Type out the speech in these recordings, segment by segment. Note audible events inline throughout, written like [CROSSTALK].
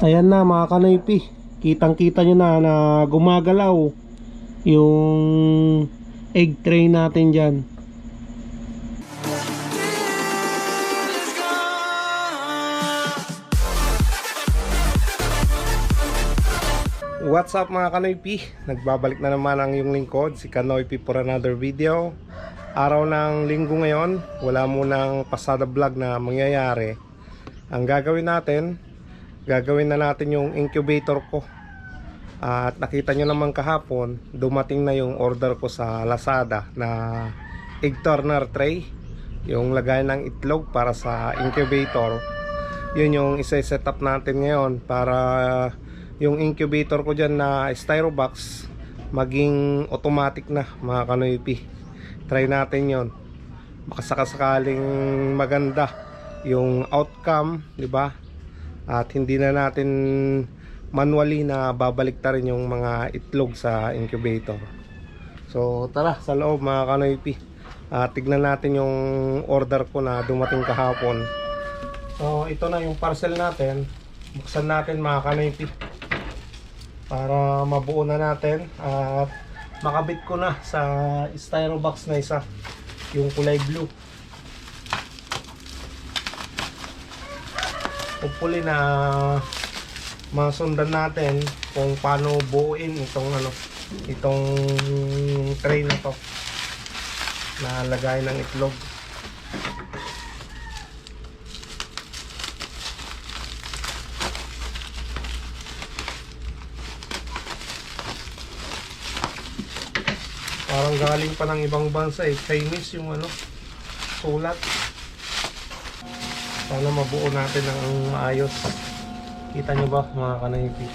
Ayan na mga kanoypi. Kitang kita nyo na na gumagalaw yung egg tray natin dyan. What's up mga kanoypi? Nagbabalik na naman ang yung lingkod, si Kanoypi for another video. Araw ng linggo ngayon, wala munang pasada vlog na mangyayari. Ang gagawin natin, gagawin na natin yung incubator ko. At nakita nyo naman kahapon, dumating na yung order ko sa Lazada na egg turner tray. Yung lagay ng itlog para sa incubator. Yun yung isa-set up natin ngayon para yung incubator ko dyan na styrobox maging automatic na mga kanoypi. Try natin yon Baka sakasakaling maganda yung outcome, di ba? At hindi na natin manually na babalik ta rin yung mga itlog sa incubator. So tara sa loob mga kanoypi. Ah, tignan natin yung order ko na dumating kahapon. So ito na yung parcel natin. Buksan natin mga kanoypi. Para mabuo na natin at makabit ko na sa styrobox na isa yung kulay blue. Hopefully na masundan natin kung paano buuin itong ano itong tray na to na lagay ng itlog. Parang galing pa ng ibang bansa eh. Chinese yung ano sulat sana mabuo natin ng maayos. Kita nyo ba mga kanaypi?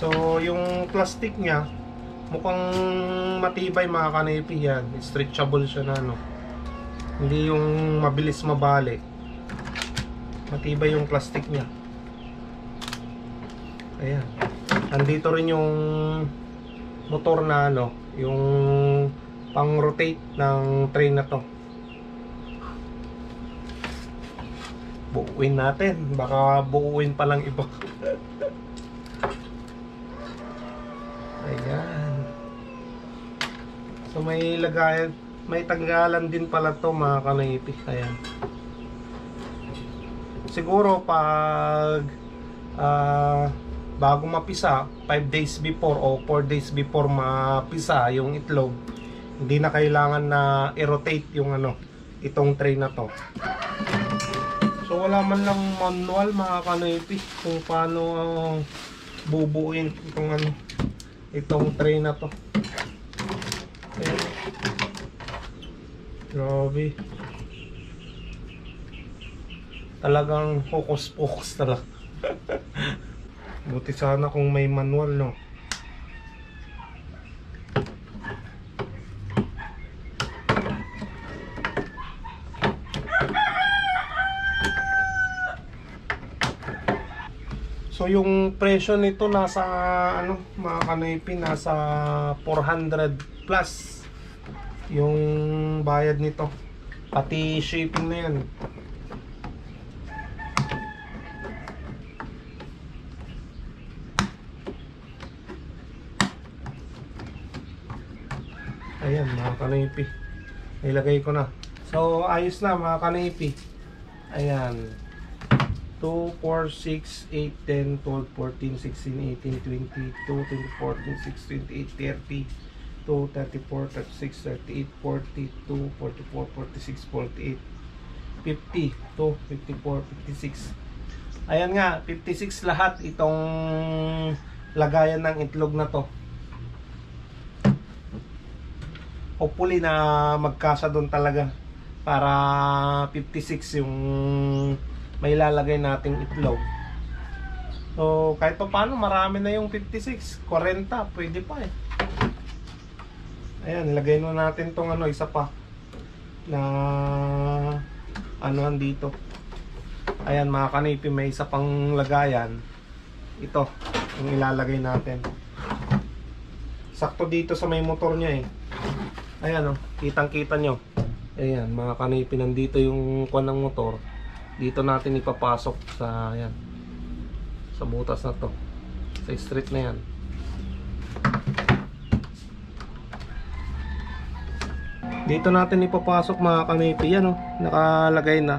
So, yung plastic niya, mukhang matibay mga kanaypi yan. Stretchable siya na no. Hindi yung mabilis mabali. Matibay yung plastic niya. Ayan. Andito rin yung motor na ano, yung pang rotate ng train na to. Buuin natin. Baka buuin pa lang iba. [LAUGHS] Ayan. So may lagayan may tanggalan din pala to mga kanaypi ayan. Siguro pag ah, bago mapisa 5 days before o 4 days before mapisa yung itlog hindi na kailangan na i-rotate yung ano itong tray na to. So wala man lang manual mga kanoypi kung paano uh, bubuuin itong ano itong tray na to. Ayan. grabe. Talagang focus focus talaga. [LAUGHS] Buti sana kung may manual no yung presyo nito nasa ano mga kanoypi nasa 400 plus yung bayad nito. Pati shipping na yan. Ayan mga kanoypi Nilagay ko na. So ayos na mga kanoypi Ayan 2, 4, 6, 8, 10, 12, 14, 16, 18, 20, 22, 24, 26, 28, 30, 2, 34, 36, 38, 42, 44, 46, 48, 50, 2, 54, 56. Ayan nga, 56 lahat itong lagayan ng itlog na to. Hopefully na magkasa doon talaga para 56 yung may lalagay nating itlog. So, kahit pa paano, marami na yung 56. 40, pwede pa eh. Ayan, ilagay na natin tong ano, isa pa. Na, ano dito. Ayan, mga kanipi, may isa pang lagayan. Ito, yung ilalagay natin. Sakto dito sa may motor niya eh. Ayan oh, kitang kita nyo. Ayan, mga kanipi, nandito yung kwan ng motor. Dito natin ipapasok sa, ayan, sa butas na to. Sa street na yan. Dito natin ipapasok mga kanipi. Yan oh, nakalagay na.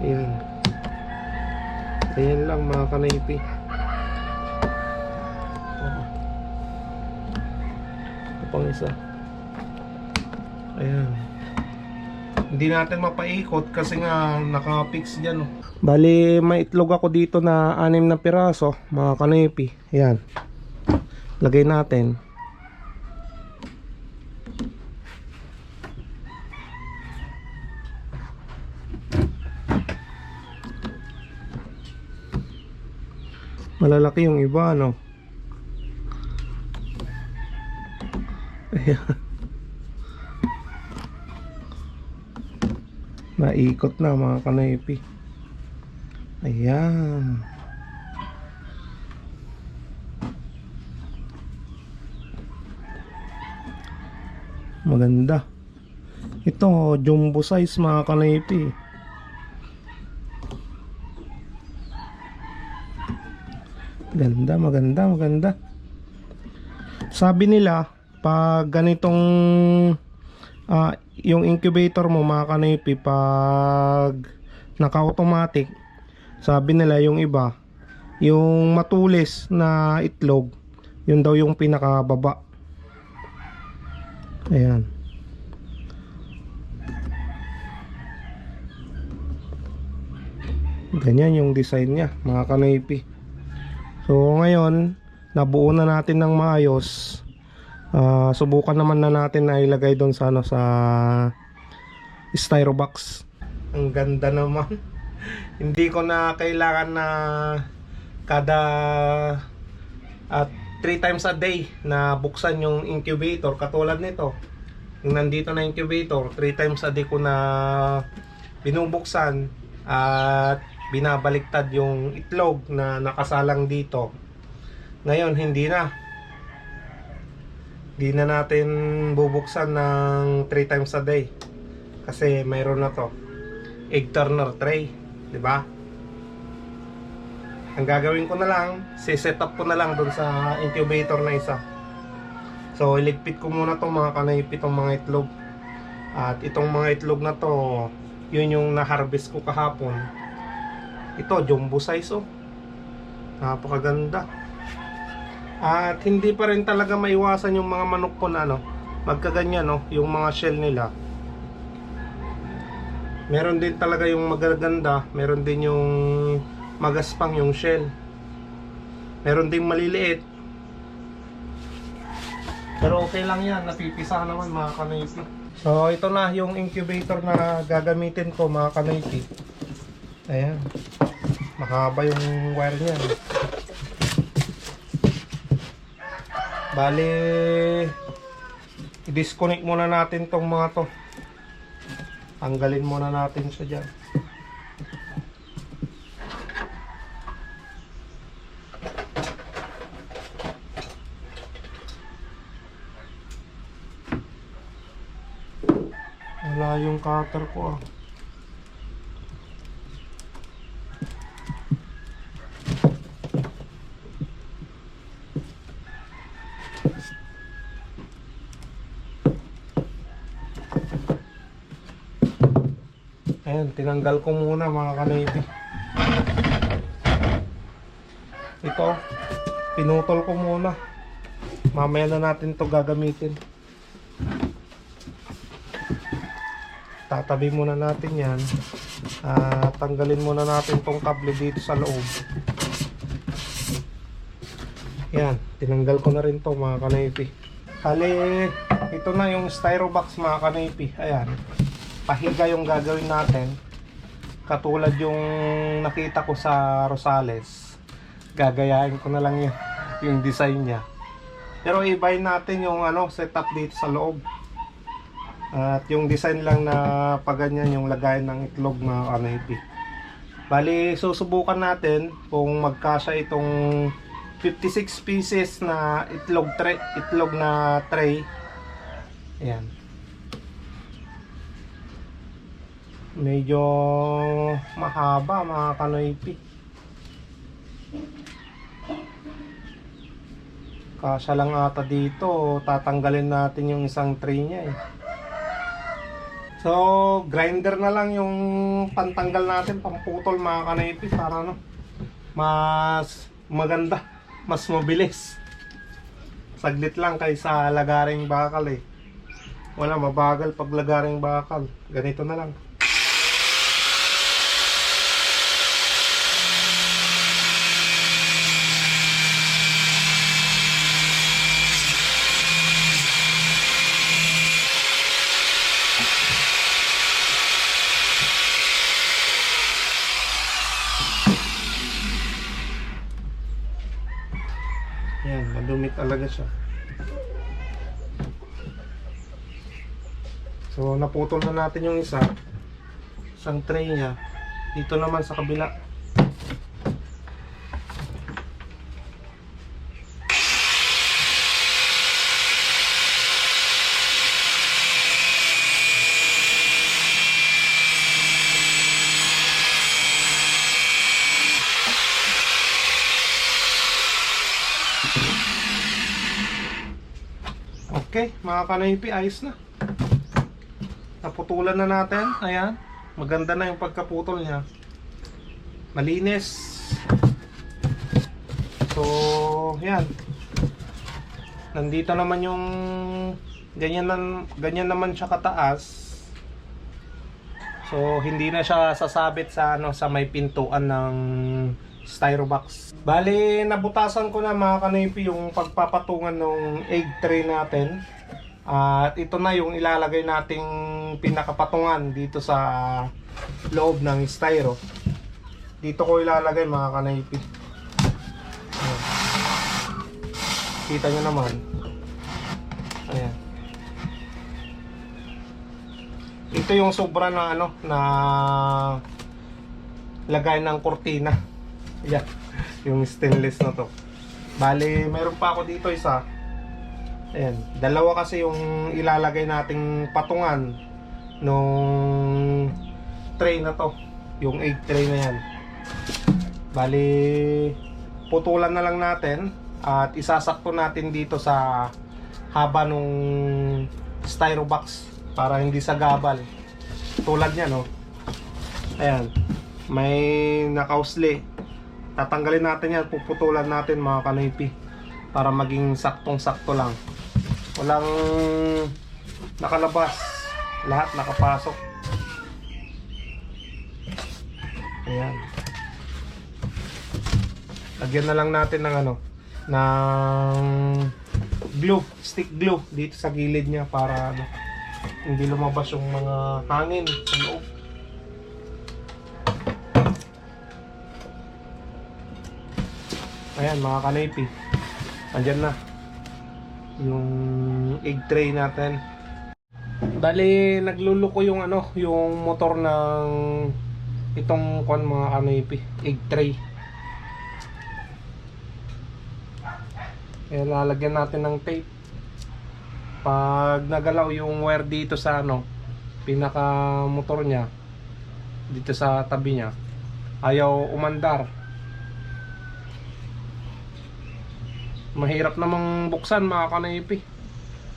Ayan. Ayan lang mga kanipi. Oh. Ito pang isa. Ayan. Hindi natin mapaikot kasi nga naka-fix dyan. Oh. Bali, may itlog ako dito na anim na piraso, mga kanipi. Ayan. Lagay natin. Malalaki yung iba, no? Ayan. Naikot na mga kanaypi. Ayan. Maganda. Ito, jumbo size mga kanaypi. Ganda, maganda, maganda. Sabi nila, pag ganitong ah, yung incubator mo mga kanipi, pag naka-automatic, sabi nila yung iba, yung matulis na itlog, yun daw yung pinakababa. Ayan. Ganyan yung design niya, mga kanipi. So ngayon, nabuo na natin ng maayos. Ah, subukan naman na natin na ilagay doon sa ano sa styro box. Ang ganda naman. [LAUGHS] Hindi ko na kailangan na kada at 3 times a day na buksan yung incubator katulad nito. Yung nandito na incubator, 3 times a day ko na binubuksan at binabaliktad yung itlog na nakasalang dito. Ngayon, hindi na. Hindi na natin bubuksan ng 3 times a day. Kasi mayroon na to. Egg turner tray. 'di ba? Ang gagawin ko na lang, set up ko na lang doon sa incubator na isa. So, iligpit ko muna tong mga kanayip itong mga itlog. At itong mga itlog na to, yun yung na-harvest ko kahapon. Ito, jumbo size oh. Napakaganda. At hindi pa rin talaga maiwasan yung mga manok ko na ano, magkaganyan no, yung mga shell nila. Meron din talaga yung magaganda, meron din yung magaspang yung shell. Meron din maliliit. Pero okay lang yan, napipisa naman mga kanayti. So ito na yung incubator na gagamitin ko mga kanayti. Ayan. Mahaba yung wire niya. Bali, i-disconnect muna natin tong mga to. Tanggalin muna natin siya dyan. Wala yung cutter ko ah. Ayan, tinanggal ko muna mga kanaypi. Ito, pinutol ko muna. Mamaya na natin to gagamitin. Tatabi muna natin yan. At tanggalin muna natin tong kable dito sa loob. Yan, tinanggal ko na rin to mga kanaypi. Hali, ito na yung styro box mga kanaypi. Ayan pahiga yung gagawin natin katulad yung nakita ko sa Rosales gagayahin ko na lang yun, yung design niya. Pero ibahin natin yung ano setup dito sa loob. At yung design lang na paganyan yung lagayan ng itlog na kanipi bali susubukan natin kung magkasya itong 56 pieces na itlog tray, itlog na tray. Ayan. Medyo mahaba mga kanoypi. Kasya lang ata dito. Tatanggalin natin yung isang tray niya eh. So, grinder na lang yung pantanggal natin, pamputol mga kanoypi para ano, mas maganda, mas mabilis. Saglit lang kaysa lagaring bakal eh. Wala, mabagal pag lagaring bakal. Ganito na lang. Yan, madumi talaga siya. So, naputol na natin yung isa. Isang tray niya. Dito naman sa kabila. Okay, mga kanaypi, ayos na. Naputulan na natin. Ayan. Maganda na yung pagkaputol niya. Malinis. So, yan. Nandito naman yung ganyan, nan, ganyan naman siya kataas. So, hindi na siya sasabit sa ano sa may pintuan ng styrobox. Bali, nabutasan ko na mga kanipi yung pagpapatungan ng egg tray natin. At ito na yung ilalagay nating pinakapatungan dito sa loob ng styro. Dito ko ilalagay mga kanipi. Kita nyo naman. Ayan. Ito yung sobra na ano na lagay ng kortina. Yan. Yung stainless na to. Bali, mayroon pa ako dito isa. Ayan. Dalawa kasi yung ilalagay nating patungan nung tray na to. Yung egg tray na yan. Bali, putulan na lang natin at isasakto natin dito sa haba nung styrobox para hindi sa gabal. Tulad niya, no? Ayan. May nakausli. Tatanggalin natin yan, puputulan natin mga kanipi para maging saktong-sakto lang. Walang nakalabas. Lahat nakapasok. Ayan. Lagyan na lang natin ng ano, ng glue, stick glue dito sa gilid niya para ano, hindi lumabas yung mga hangin sa loob. Ayan mga kanaypi. Andyan na. Yung egg tray natin. Bali, nagluluko yung ano, yung motor ng itong kon mga kanaypi. Egg tray. Kaya lalagyan natin ng tape. Pag nagalaw yung wire dito sa ano, pinaka motor niya, dito sa tabi niya, ayaw umandar. Mahirap namang buksan mga kanaypi.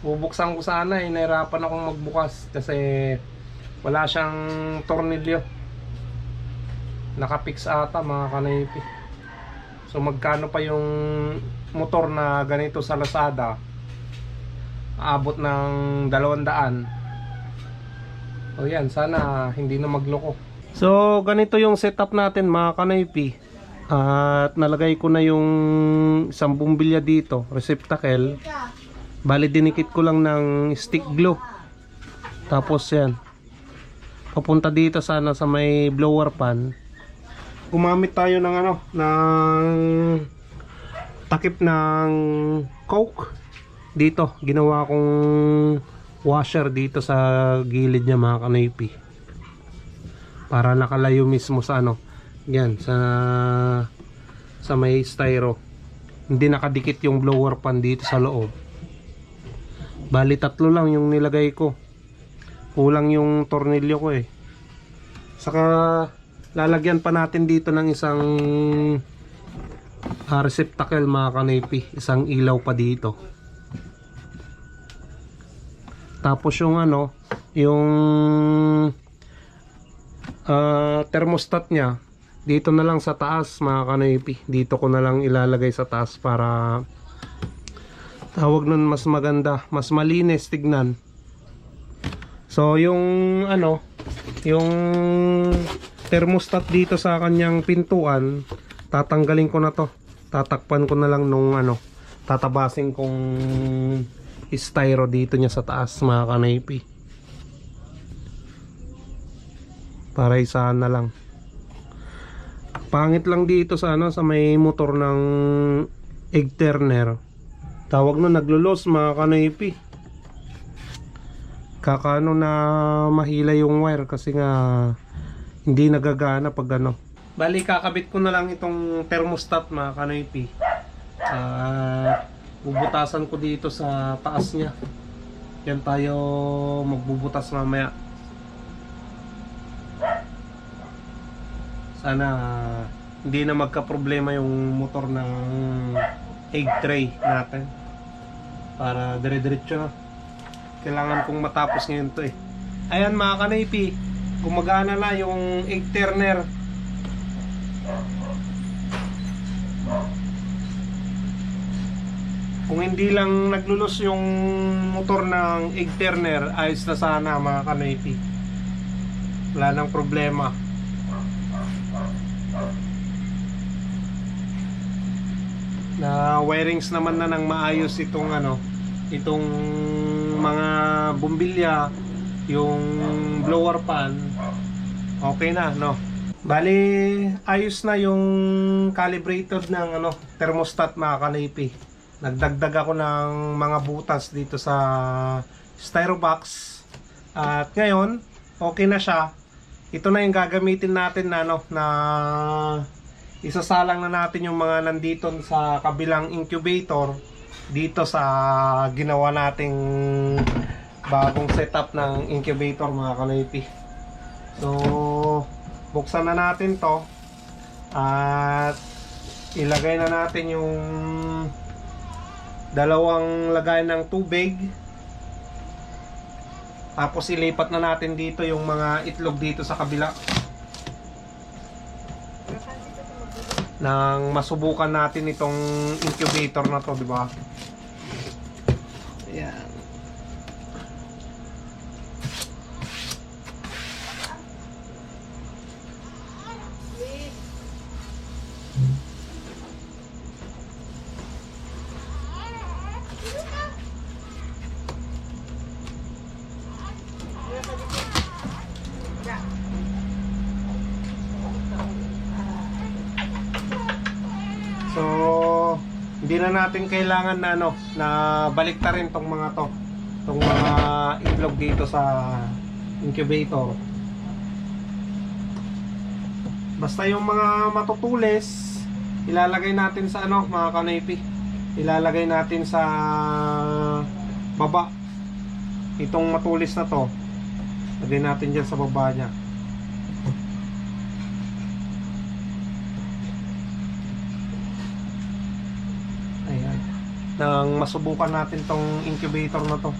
Bubuksan ko sana eh, nahirapan akong magbukas kasi wala siyang tornilyo. Nakapix ata mga kanaypi. So magkano pa yung motor na ganito sa Lazada? Aabot ng 200. O yan, sana hindi na magloko. So ganito yung setup natin mga kanaypi. At nalagay ko na yung isang bumbilya dito, receptacle. Bali dinikit ko lang ng stick glue. Tapos yan. Papunta dito sana sa may blower pan. Gumamit tayo ng ano, ng takip ng coke. Dito, ginawa kong washer dito sa gilid niya mga kanoypi. Para nakalayo mismo sa ano, yan, sa sa may styro. Hindi nakadikit yung blower pan dito sa loob. Bali tatlo lang yung nilagay ko. Kulang yung tornilyo ko eh. Saka lalagyan pa natin dito ng isang ah, receptacle mga kanipi. Isang ilaw pa dito. Tapos yung ano, yung ah, thermostat niya, dito na lang sa taas mga kanipi. Dito ko na lang ilalagay sa taas para tawag nun mas maganda, mas malinis tignan. So yung ano, yung thermostat dito sa kanyang pintuan, tatanggalin ko na to. Tatakpan ko na lang nung ano, tatabasin kong styro dito niya sa taas mga kanaypi. Para isahan na lang. Pangit lang dito sa ano sa may motor ng egg turner. Tawag no naglulos mga kanaypi. Kakano na mahila yung wire kasi nga hindi nagagana pag ano. Bali kakabit ko na lang itong thermostat mga kanaypi. Ah, bubutasan ko dito sa taas niya. Yan tayo magbubutas mamaya. Sana hindi na magka-problema yung motor ng egg tray natin. Para dire-diretso na. Kailangan kong matapos ngayon to eh. Ayan mga kanaypi, gumagana na yung egg turner. Kung hindi lang naglulos yung motor ng egg turner, ayos na sana mga kanaypi. Wala nang problema. Na wirings naman na ng maayos itong ano, itong mga bumbilya, yung blower pan, okay na, no? Bali, ayos na yung calibrated ng ano, thermostat mga kanipi. Nagdagdag ako ng mga butas dito sa styro box. At ngayon, okay na siya. Ito na yung gagamitin natin na ano, na isasalang na natin yung mga nandito sa kabilang incubator dito sa ginawa nating bagong setup ng incubator mga kanipi. So, buksan na natin to at ilagay na natin yung dalawang lagay ng tubig tapos ilipat na natin dito yung mga itlog dito sa kabila nang masubukan natin itong incubator na to, di ba? Ayan. So, hindi na natin kailangan na ano, na baliktarin tong mga to. Tong mga itlog dito sa incubator. Basta yung mga matutulis, ilalagay natin sa ano, mga kanipi. Ilalagay natin sa baba. Itong matulis na to. Lagay natin dyan sa baba niya. Nang masubukan natin tong incubator na to.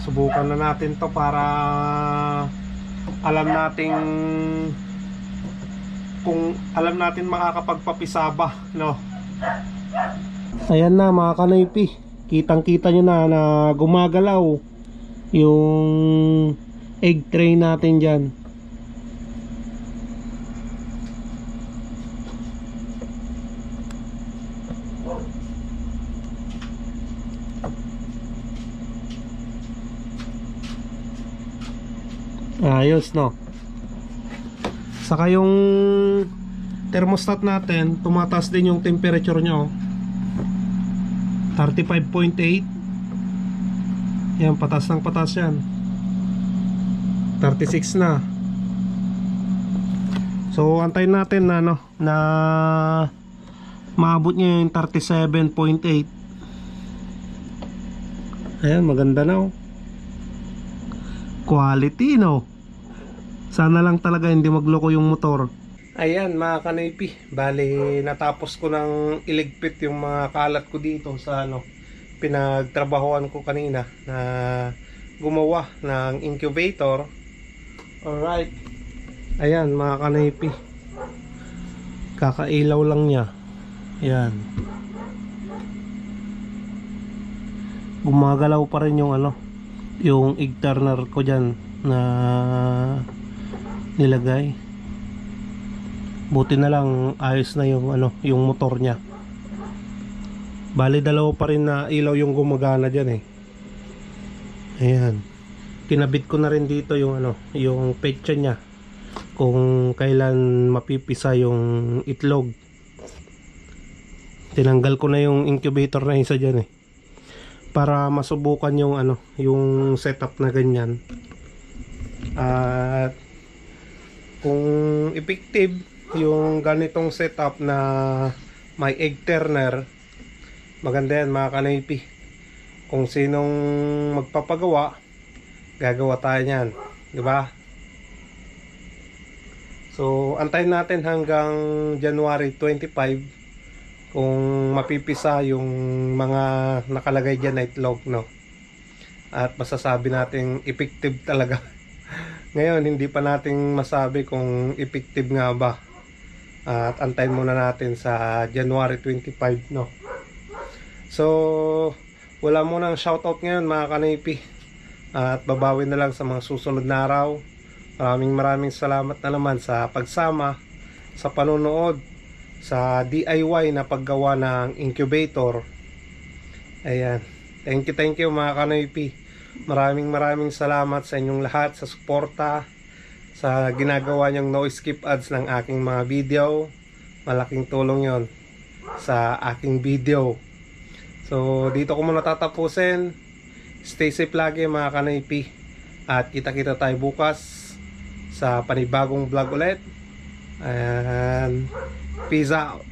Subukan na natin to para alam nating kung alam natin makakapagpapisaba, no? Ayan na mga kanaypi. Kitang-kita nyo na na gumagalaw yung egg tray natin dyan. Ayos, no? Saka yung thermostat natin, tumataas din yung temperature nyo. 35.8 Yan, patas ng patas yan 36 na So, antayin natin na ano, na maabot niya yung 37.8 Ayan, maganda na oh Quality, no? Sana lang talaga hindi magloko yung motor. Ayan, mga kanipi. Bali, natapos ko ng iligpit yung mga kalat ko dito sa ano, pinagtrabahoan ko kanina na gumawa ng incubator. Alright. Ayan, mga kanipi. Kakailaw lang niya. Ayan. Gumagalaw pa rin yung ano, yung egg turner ko dyan na nilagay. Buti na lang ayos na yung ano yung motor niya. Bali dalawa pa rin na ilaw yung gumagana dyan eh. Ayan. Kinabit ko na rin dito yung ano yung petsa niya. Kung kailan mapipisa yung itlog. Tinanggal ko na yung incubator na isa dyan eh. Para masubukan yung ano yung setup na ganyan. At kung effective yung ganitong setup na may egg turner maganda yan mga kanipi kung sinong magpapagawa gagawa tayo niyan di ba? So antayin natin hanggang January 25 kung mapipisa yung mga nakalagay dyan na itlog no? At masasabi nating effective talaga [LAUGHS] ngayon hindi pa natin masabi kung effective nga ba at antayin muna natin sa January 25 no so wala mo nang shoutout ngayon mga kanipi at babawi na lang sa mga susunod na araw maraming maraming salamat na naman sa pagsama sa panonood sa DIY na paggawa ng incubator. Ayan. Thank you, thank you mga kanoypi. Maraming maraming salamat sa inyong lahat sa suporta sa ginagawa niyong no skip ads ng aking mga video. Malaking tulong yon sa aking video. So, dito ko muna tatapusin. Stay safe lagi mga kanoypi. At kita-kita tayo bukas sa panibagong vlog ulit. And peace out.